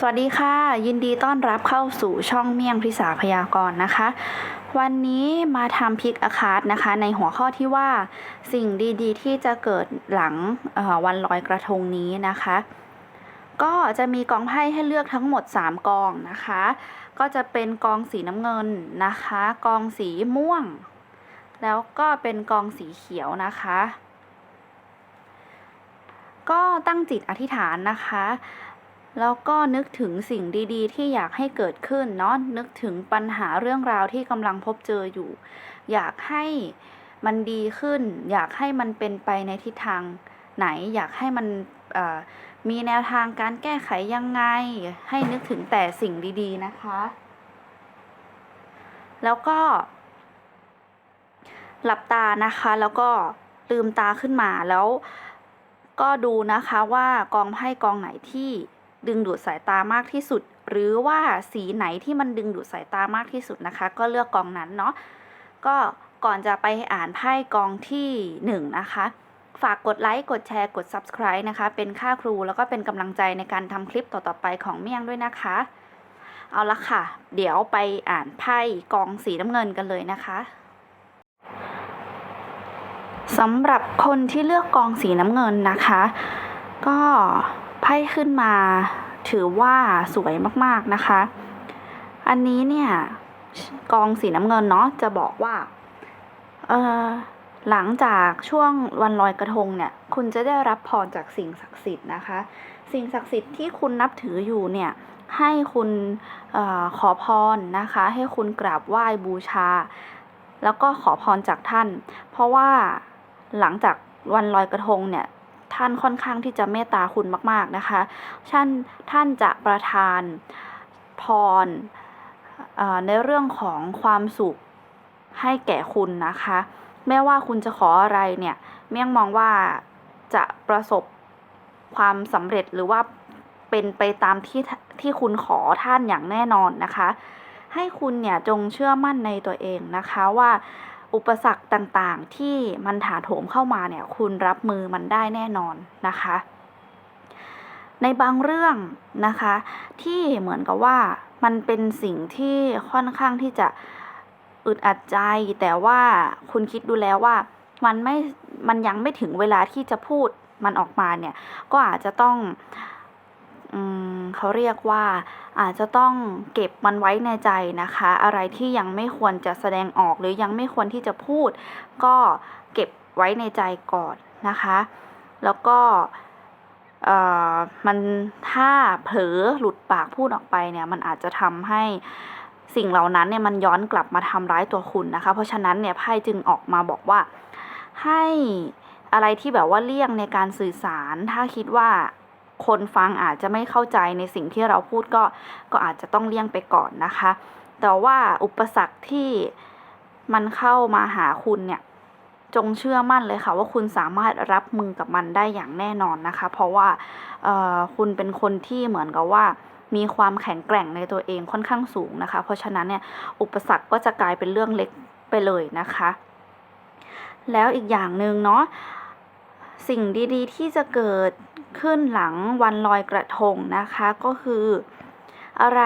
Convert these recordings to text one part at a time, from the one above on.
สวัสดีค่ะ ยินดีต้อนรับเข้าสู่ช่องเมี่ยงพิสาพยากรณ์นะคะ วันนี้มาทำพิกอาคาร์ดนะคะ ในหัวข้อที่ว่าสิ่งดีๆ ที่จะเกิดหลังวันลอยกระทงนี้นะคะ ก็จะมีกองไพ่ให้เลือกทั้งหมด 3 กองนะคะ ก็จะเป็นกองสีน้ำเงินนะคะ กองสีม่วง แล้วก็เป็นกองสีเขียวนะคะ ก็ตั้งจิตอธิษฐานนะคะ แล้วก็นึกถึงสิ่งดีๆ ที่อยากให้เกิดขึ้นเนาะนึกถึงปัญหาเรื่องราวที่กำลังพบเจออยู่ อยากให้มันดีขึ้น อยากให้มันเป็นไปในทิศทางไหน อยากให้มันมีแนวทางการแก้ไขยังไง ให้นึกถึงแต่สิ่งดีๆนะคะ แล้วก็ หลับตานะคะ แล้วก็ลืมตาขึ้นมาแล้วก็ดูนะคะว่ากองไพ่กองไหนที่ ดึงดูดสายตามากที่สุด หรือว่าสีไหนที่มันดึงดูดสายตามากที่สุดนะคะ ก็เลือกกองนั้นเนาะก็ก่อนจะไปอ่านไพ่กองที่หนึ่งนะคะฝากกดไลค์ กดแชร์ กด subscribe นะคะ เป็นค่าครูแล้วก็เป็นกำลังใจในการทำคลิปต่อ ๆ ไปของเมี่ยงด้วยนะคะ เอาละค่ะ เดี๋ยวไปอ่านไพ่กองสีน้ำเงินกันเลยนะคะสำหรับคนที่เลือกกองสีน้ำเงินนะคะ ก็ พ่ขึ้นมาถือว่าสวยมากๆนะคะ อันนี้เนี่ยกองสีน้ำเงินเนาะจะบอกว่า เออหลังจากช่วงวันลอยกระทงเนี่ย คุณจะได้รับพรจากสิ่งศักดิ์สิทธิ์นะคะ สิ่งศักดิ์สิทธิ์ที่คุณนับถืออยู่เนี่ย ให้คุณออขอพรนะคะ ให้คุณกราบไหว้บูชา แล้วก็ขอพรจากท่าน เพราะว่าหลังจากวันลอยกระทงเนี่ย ท่านค่อนข้างที่จะเมตตาคุณมาก ๆนะคะท่านท่านจะประทานพรในเรื่องของความสุขให้แก่คุณนะคะไม่ว่าคุณจะขออะไรเนี่ยเมี่ยงมองว่าจะประสบความสำเร็จหรือว่าเป็นไปตามที่ที่คุณขอท่านอย่างแน่นอนนะคะ ให้คุณเนี่ยจงเชื่อมั่นในตัวเองนะคะว่า อุปสรรคต่างๆ ที่มันถาโถมเข้ามาเนี่ยคุณรับมือมันได้แน่นอนนะคะ ในบางเรื่องนะคะ ที่เหมือนกับว่ามันเป็นสิ่งที่ค่อนข้างที่จะอึดอัดใจ แต่ว่าคุณคิดดูแล้วว่ามันไม่มันยังไม่ถึงเวลาที่จะพูดมันออกมาเนี่ย ก็อาจจะต้อง อืม เขาเรียกว่าอาจจะต้องเก็บมันไว้ในใจนะคะ อะไรที่ยังไม่ควรจะแสดงออกหรือยังไม่ควรที่จะพูด ก็เก็บไว้ในใจก่อนนะคะ แล้วก็มันถ้าเผลอหลุดปากพูดออกไปเนี่ยมันอาจจะทำให้สิ่งเหล่านั้นเนี่ยมันย้อนกลับมาทำร้ายตัวคุณนะคะ เพราะฉะนั้นเนี่ยไพ่จึงออกมาบอกว่าให้อะไรที่แบบว่าเลี่ยงในการสื่อสาร ถ้าคิดว่า คนฟังอาจจะไม่เข้าใจในสิ่งที่เราพูดก็ก็อาจจะต้องเลี่ยงไปก่อนนะคะ แต่ว่าอุปสรรคที่มันเข้ามาหาคุณเนี่ยจงเชื่อมั่นเลยค่ะว่าคุณสามารถรับมือกับมันได้อย่างแน่นอนนะคะ เพราะว่าคุณเป็นคนที่เหมือนกับว่ามีความแข็งแกร่งในตัวเองค่อนข้างสูงนะคะ เพราะฉะนั้นเนี่ยอุปสรรคก็จะกลายเป็นเรื่องเล็กไปเลยนะคะ แล้วอีกอย่างหนึ่งเนาะสิ่งดีๆ ที่จะเกิด ขึ้นหลังวันลอยกระทงนะคะก็คือ อะไร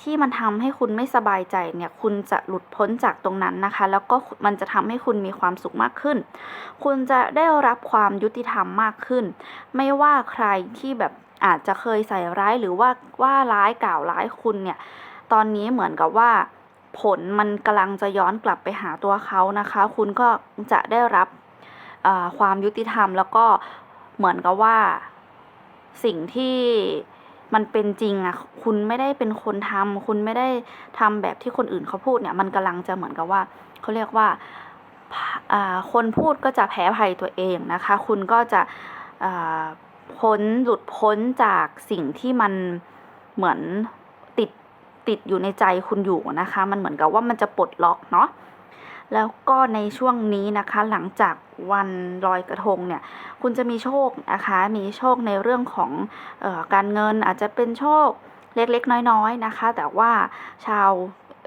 ที่มันทำให้คุณไม่สบายใจเนี่ยคุณจะหลุดพ้นจากตรงนั้นนะคะ แล้วก็มันจะทำให้คุณมีความสุขมากขึ้น คุณจะได้รับความยุติธรรมมากขึ้น ไม่ว่าใครที่แบบอาจจะเคยใส่ร้ายหรือว่าว่าร้ายกล่าวร้ายคุณเนี่ย ตอนนี้เหมือนกับว่าผลมันกำลังจะย้อนกลับไปหาตัวเขานะคะ คุณก็จะได้รับความยุติธรรมแล้วก็เหมือนกับว่า สิ่งที่มันเป็นจริงอะคุณไม่ได้เป็นคนทำคุณไม่ได้ทำแบบที่คนอื่นเขาพูดเนี่ย มันกำลังจะเหมือนกับว่าเขาเรียกว่าคนพูดก็จะแพ้ภัยตัวเองนะคะ คุณก็จะพ้นหลุดพ้นจากสิ่งที่มันเหมือนติดติดอยู่ในใจคุณอยู่นะคะ มันเหมือนกับว่ามันจะปลดล็อกเนาะ แล้วก็ในช่วงนี้นะคะหลังจากวันลอยกระทงเนี่ย คุณจะมีโชคนะคะ มีโชคในเรื่องของออการเงินอาจจะเป็นโชคเล็กๆ น้อยๆนะคะ แต่ว่าชาว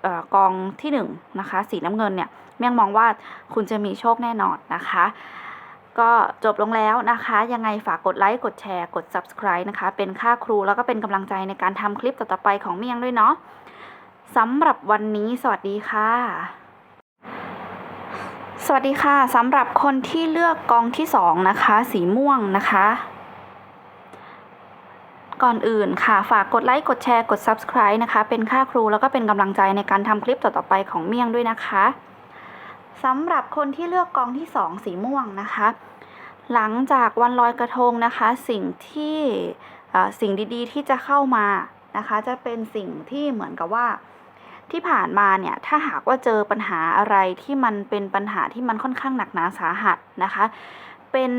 ออกองที่หนึ่งนะคะ สีน้ำเงินเนี่ยเมี่ยงมองว่าคุณจะมีโชคแน่นอนนะคะ ก็จบลงแล้วนะคะ ยังไงฝากกดไลค์ กดแชร์ กด subscribe นะคะ เป็นค่าครูแล้วก็เป็นกำลังใจในการทำคลิปต่อๆไปของเมียงด้วยเนาะสำหรับวันนี้สวัสดีค่ะ สวัสดีค่ะสำหรับคนที่เลือกกองที่สองนะคะ สีม่วงนะคะ ก่อนอื่นค่ะ ฝากกดไลค์กดแชร์กด subscribe นะคะ เป็นค่าครูแล้วก็เป็นกำลังใจในการทำคลิปต่อๆไปของเมี่ยงด้วยนะคะสำหรับคนที่เลือกกองที่สองสีม่วงนะคะ หลังจากวันลอยกระทงนะคะ สิ่งที่สิ่งดีๆ ที่จะเข้ามานะคะ จะเป็นสิ่งที่เหมือนกับว่า ที่ผ่านมาเนี่ยถ้าหากว่าเจอปัญหาอะไรที่มันเป็นปัญหาที่มันค่อนข้างหนักหนาสาหัสนะคะ เป็น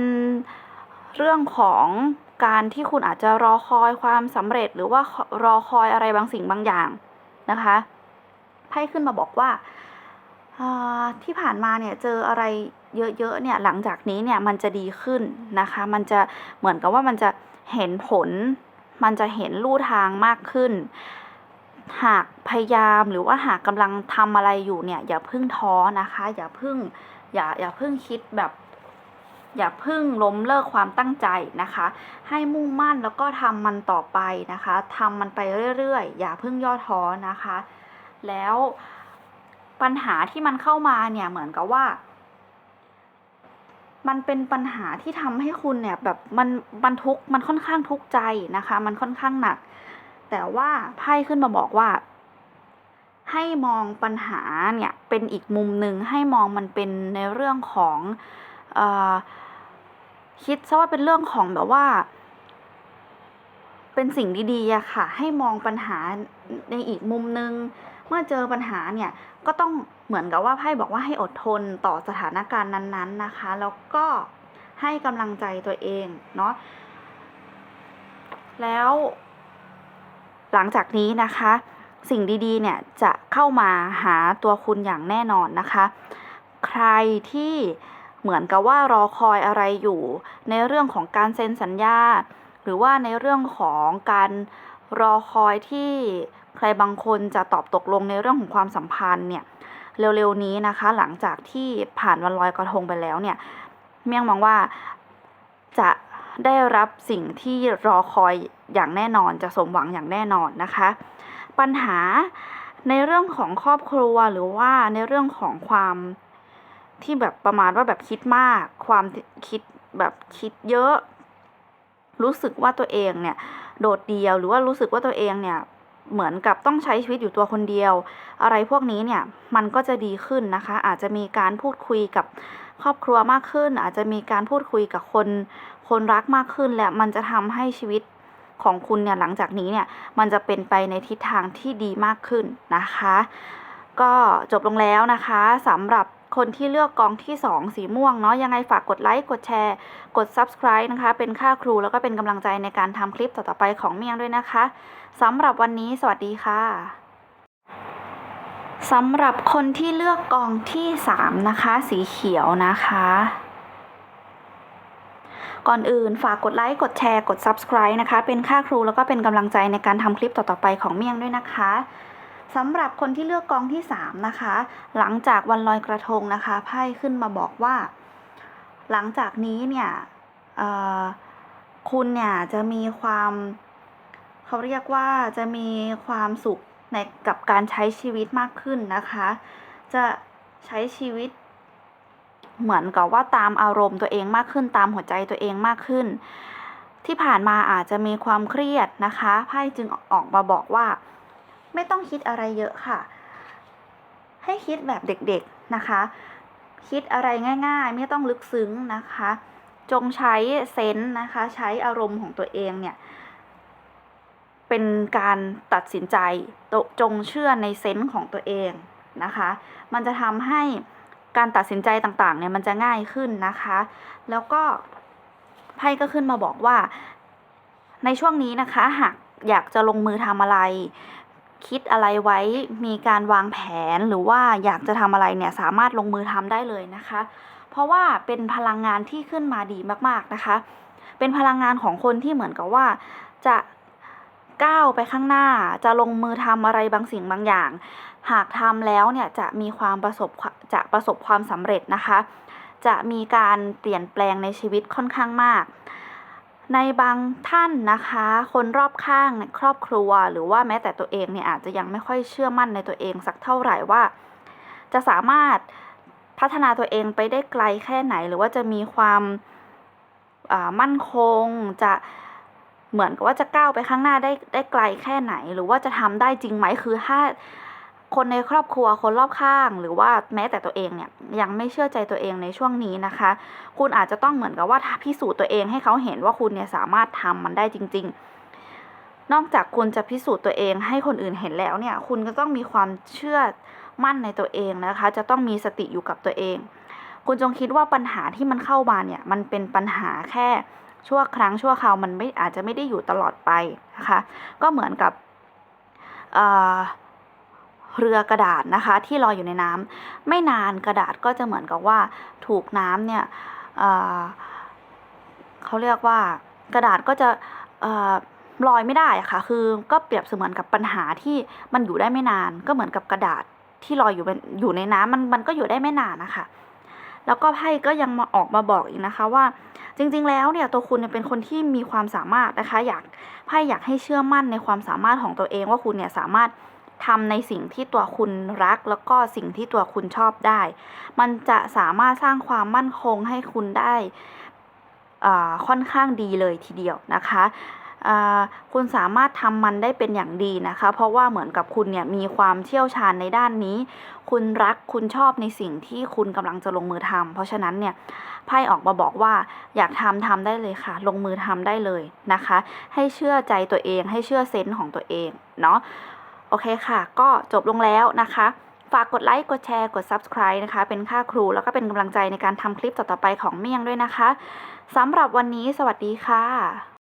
เรื่องของการที่คุณอาจจะรอคอยความสำเร็จหรือว่ารอคอยอะไรบางสิ่งบางอย่างนะคะไพ่ขึ้นมาบอกว่าอ่าที่ผ่านมาเนี่ยเจออะไรเยอะๆเนี่ยหลังจากนี้เนี่ยมันจะดีขึ้นนะคะ มันจะเหมือนกับว่ามันจะเห็นผล มันจะเห็นลู่ทางมากขึ้น หากพยายามหรือว่าหากกำลังทำอะไรอยู่เนี่ย อย่าพึ่งท้อนะคะ อย่าพึ่งอย่าอย่าพึ่งคิดแบบ อย่าพึ่งล้มเลิกความตั้งใจนะคะ ให้มุ่งมั่นแล้วก็ทำมันต่อไปนะคะทำมันไปเรื่อยๆ อย่าพึ่งย่อท้อนะคะ แล้วปัญหาที่มันเข้ามาเนี่ยเหมือนกับว่า มันเป็นปัญหาที่ทำให้คุณเนี่ยแบบมันมันทุกข์มันค่อนข้างทุกข์ใจนะคะ มันค่อนข้างหนัก แต่ว่าไพ่ขึ้นมาบอกว่า ให้มองปัญหาเนี่ยเป็นอีกมุมหนึ่งให้มองมันเป็นในเรื่องของออคิดซะว่าเป็นเรื่องของแบบว่า เป็นสิ่งดีๆอะค่ะ ให้มองปัญหาในอีกมุมหนึ่งเมื่อเจอปัญหาเนี่ยก็ต้องเหมือนกับว่าไพ่บอกว่าให้อดทนต่อสถานการณ์นั้น ๆนะคะ แล้วก็ให้กำลังใจตัวเองเนาะแล้ว หลังจากนี้นะคะ สิ่งดีๆเนี่ยจะเข้ามาหาตัวคุณอย่างแน่นอนนะคะ ใครที่เหมือนกับว่ารอคอยอะไรอยู่ ในเรื่องของการเซ็นสัญญา หรือว่าในเรื่องของการรอคอยที่ใครบางคนจะตอบตกลงในเรื่องของความสัมพันธ์เนี่ยเร็วๆนี้นะคะ หลังจากที่ผ่านวันลอยกระทงไปแล้วเนี่ยเมี่ยงมองว่าจะ ได้รับสิ่งที่รอคอยอย่างแน่นอนจะสมหวังอย่างแน่นอนนะคะ ปัญหาในเรื่องของครอบครัวหรือว่าในเรื่องของความที่แบบประมาณว่าแบบคิดมาก ความคิดแบบคิดเยอะ รู้สึกว่าตัวเองเนี่ย โดดเดี่ยวหรือว่ารู้สึกว่าตัวเองเนี่ยเหมือนกับต้องใช้ชีวิตอยู่ตัวคนเดียว อะไรพวกนี้เนี่ยมันก็จะดีขึ้นนะคะ อาจจะมีการพูดคุยกับ ครอบครัวมากขึ้น อาจจะมีการพูดคุยกับคน คนรักมากขึ้นและมันจะทำให้ชีวิตของคุณเนี่ยหลังจากนี้เนี่ยมันจะเป็นไปในทิศทางที่ดีมากขึ้นนะคะ ก็จบลงแล้วนะคะสำหรับคนที่เลือกกองที่ 2 สีม่วงเนาะยังไงฝากกดไลค์กดแชร์ กด subscribe นะคะ เป็นค่าครูแล้วก็เป็นกำลังใจในการทำคลิปต่อๆไปของเมียงด้วยนะคะสำหรับวันนี้สวัสดีค่ะ สำหรับคนที่เลือกกองที่ 3 นะคะ สีเขียวนะคะ ก่อนอื่นฝากกดไลค์ กดแชร์ กด subscribe นะคะ เป็นค่าครูแล้วก็เป็นกำลังใจในการทำคลิปต่อ ๆ ไปของเมี่ยงด้วยนะคะสำหรับคนที่เลือกกองที่ 3 นะคะ หลังจากวันลอยกระทงนะคะไพ่ขึ้นมาบอกว่า หลังจากนี้เนี่ยคุณเนี่ยจะมีความเขาเรียกว่าจะมีความสุข ในกับการใช้ชีวิตมากขึ้นนะคะ จะใช้ชีวิต เหมือนกับว่าตามอารมณ์ตัวเองมากขึ้น ตามหัวใจตัวเองมากขึ้น ที่ผ่านมาอาจจะมีความเครียดนะคะไพ่จึงออกมาบอกว่า ไม่ต้องคิดอะไรเยอะค่ะ ให้คิดแบบเด็กๆนะคะ คิดอะไรง่าย ๆ ไม่ต้องลึกซึ้งนะคะ จงใช้เซนส์นะคะ ใช้อารมณ์ของตัวเองเนี่ย เป็นการตัดสินใจตจงเชื่อในเซนส์ของตัวเองนะคะ มันจะทำให้การตัดสินใจต่างๆเนี่ยมันจะง่ายขึ้นนะคะ แล้วก็ไพ่ก็ขึ้นมาบอกว่า ในช่วงนี้นะคะหากอยากจะลงมือทำอะไร คิดอะไรไว้มีการวางแผนหรือว่าอยากจะทำอะไรเนี่ยสามารถลงมือทำได้เลยนะคะ เพราะว่าเป็นพลังงานที่ขึ้นมาดีมากๆนะคะ เป็นพลังงานของคนที่เหมือนกับว่าจะ ก้าวไปข้างหน้า จะลงมือทำอะไรบางสิ่งบางอย่าง หากทำแล้วเนี่ยจะมีความประสบจะประสบความสำเร็จนะคะ จะมีการเปลี่ยนแปลงในชีวิตค่อนข้างมาก ในบางท่านนะคะ คนรอบข้างในครอบครัว หรือว่าแม้แต่ตัวเองเนี่ยอาจจะยังไม่ค่อยเชื่อมั่นในตัวเองสักเท่าไหร่ว่า จะสามารถพัฒนาตัวเองไปได้ไกลแค่ไหน หรือว่าจะมีความมั่นคงจะ เหมือนกับว่าจะก้าวไปข้างหน้าได้ได้ไกลแค่ไหน หรือว่าจะทำได้จริงไหมคือถ้าคนในครอบครัวคนรอบข้าง หรือว่าแม้แต่ตัวเองเนี่ยยังไม่เชื่อใจตัวเองในช่วงนี้นะคะ คุณอาจจะต้องเหมือนกับว่าพิสูจน์ตัวเองให้เขาเห็นว่าคุณเนี่ยสามารถทำมันได้จริง ๆนอกจากคุณจะพิสูจน์ตัวเองให้คนอื่นเห็นแล้วเนี่ย คุณก็ต้องมีความเชื่อมั่นในตัวเองนะคะ จะต้องมีสติอยู่กับตัวเอง คุณจงคิดว่าปัญหาที่มันเข้ามาเนี่ย มันเป็นปัญหาแค่ ชั่วครั้งชั่วคราวมันไม่อาจจะไม่ได้อยู่ตลอดไปนะคะ ก็เหมือนกับเเรือกระดาษนะคะที่ลอยอยู่ในน้ำไม่นานกระดาษก็จะเหมือนกับว่าถูกน้ำเนี่ยเเขาเรียกว่ากระดาษก็จะลอยไม่ได้อะค่ะ คือก็เปรียบเสมือนกับปัญหาที่มันอยู่ได้ไม่นาน ก็เหมือนกับกระดาษที่ลอยอยู่อยู่ในน้ำมันมันก็อยู่ได้ไม่นานนะคะ แล้วก็ไพ่ก็ยังมาออกมาบอกอีกนะคะว่า จริงๆแล้วเนี่ยตัวคุณเนี่ยเป็นคนที่มีความสามารถนะคะ อยากไพ่อยากให้เชื่อมั่นในความสามารถของตัวเองว่าคุณเนี่ยสามารถทำในสิ่งที่ตัวคุณรัก แล้วก็สิ่งที่ตัวคุณชอบได้ มันจะสามารถสร้างความมั่นคงให้คุณได้ค่อนข้างดีเลยทีเดียวนะคะ คุณสามารถทำมันได้เป็นอย่างดีนะคะ เพราะว่าเหมือนกับคุณเนี่ยมีความเชี่ยวชาญในด้านนี้ คุณรักคุณชอบในสิ่งที่คุณกำลังจะลงมือทำเพราะฉะนั้นเนี่ยไพ่ออกมาบอกว่าอยากทำทำได้เลยค่ะ ลงมือทำได้เลยนะคะ ให้เชื่อใจตัวเอง ให้เชื่อเซนส์ของตัวเองเนาะโอเคค่ะ ก็จบลงแล้วนะคะฝากกดไลค์ กดแชร์ กด Subscribe นะคะ เป็นค่าครู แล้วก็เป็นกำลังใจในการทำคลิปต่อๆไปของเมี่ยงด้วยนะคะ สำหรับวันนี้สวัสดีค่ะ